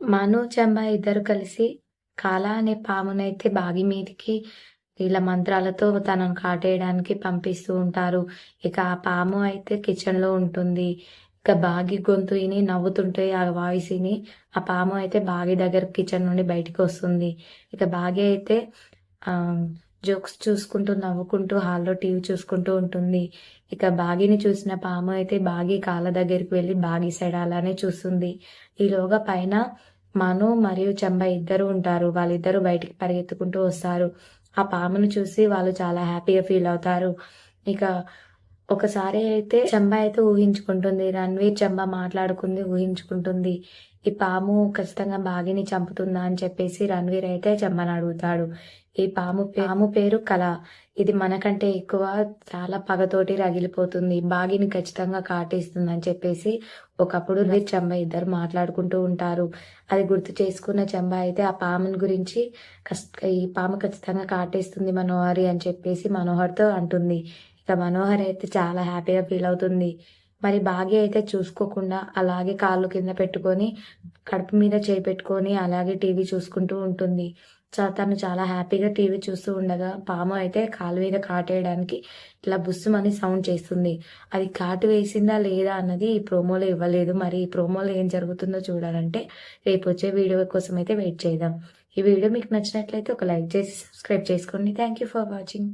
మను చెంబ ఇద్దరు కలిసి కాల అనే పామునైతే బాగి మీదికి ఇలా మంత్రాలతో తనను కాటేయడానికి పంపిస్తూ ఉంటారు. ఇక ఆ పాము అయితే కిచెన్లో ఉంటుంది. ఇక బాగి గొంతు విని నవ్వుతుంటే ఆ వాయిస్ విని ఆ పాము అయితే బాగి దగ్గర కిచెన్ నుండి బయటికి వస్తుంది. ఇక బాగి అయితే జోక్స్ చూసుకుంటూ నవ్వుకుంటూ హాల్లో టీవీ చూసుకుంటూ ఉంటుంది. ఇక బాగిని చూసిన పాము అయితే బాగి కాళ్ళ దగ్గరికి వెళ్ళి బాగి సైడ్ అలానే చూస్తుంది. ఈలోగా పైన మను మరియు చెంబ ఇద్దరు ఉంటారు. వాళ్ళిద్దరూ బయటికి పరిగెత్తుకుంటూ వస్తారు. ఆ పామును చూసి వాళ్ళు చాలా హ్యాపీగా ఫీల్ అవుతారు. ఇక ఒకసారి అయితే చెంబ అయితే ఊహించుకుంటుంది. రణ్వీర్ చెంబ మాట్లాడుకుంది ఊహించుకుంటుంది. ఈ పాము ఖచ్చితంగా బాగిని చంపుతుందా అని చెప్పేసి రణ్వీర్ అయితే చెంబని అడుగుతాడు. ఈ పాము పాము పేరు కళ. ఇది మనకంటే ఎక్కువ చాలా పగతోటి రగిలిపోతుంది. బాగిని ఖచ్చితంగా కాటేస్తుంది అని చెప్పేసి ఒకప్పుడు రణ్వీర్ చెంబ ఇద్దరు మాట్లాడుకుంటూ ఉంటారు. అది గుర్తు చేసుకున్న చెంబ అయితే ఆ పాముని గురించి ఈ పాము ఖచ్చితంగా కాటేస్తుంది మనోహరి అని చెప్పేసి మనోహర్తో అంటుంది. ఇక మనోహర్ అయితే చాలా హ్యాపీగా ఫీల్ అవుతుంది. మరి భాగ్య అయితే చూసుకోకుండా అలాగే కాళ్ళు కింద పెట్టుకొని కడుపు మీద చేయి పెట్టుకొని అలాగే టీవీ చూసుకుంటూ ఉంటుంది. తను చాలా హ్యాపీగా టీవీ చూస్తూ ఉండగా పాము అయితే కాలు మీద కాటేయడానికి ఇట్లా బుస్సుమని సౌండ్ చేస్తుంది. అది కాటు వేసిందా లేదా అన్నది ఈ ప్రోమోలో ఇవ్వలేదు. మరి ఈ ప్రోమోలో ఏం జరుగుతుందో చూడాలంటే రేపు వచ్చే వీడియో కోసం అయితే వెయిట్ చేద్దాం. ఈ వీడియో మీకు నచ్చినట్లయితే ఒక లైక్ చేసి సబ్స్క్రైబ్ చేసుకోండి. Thank you for watching.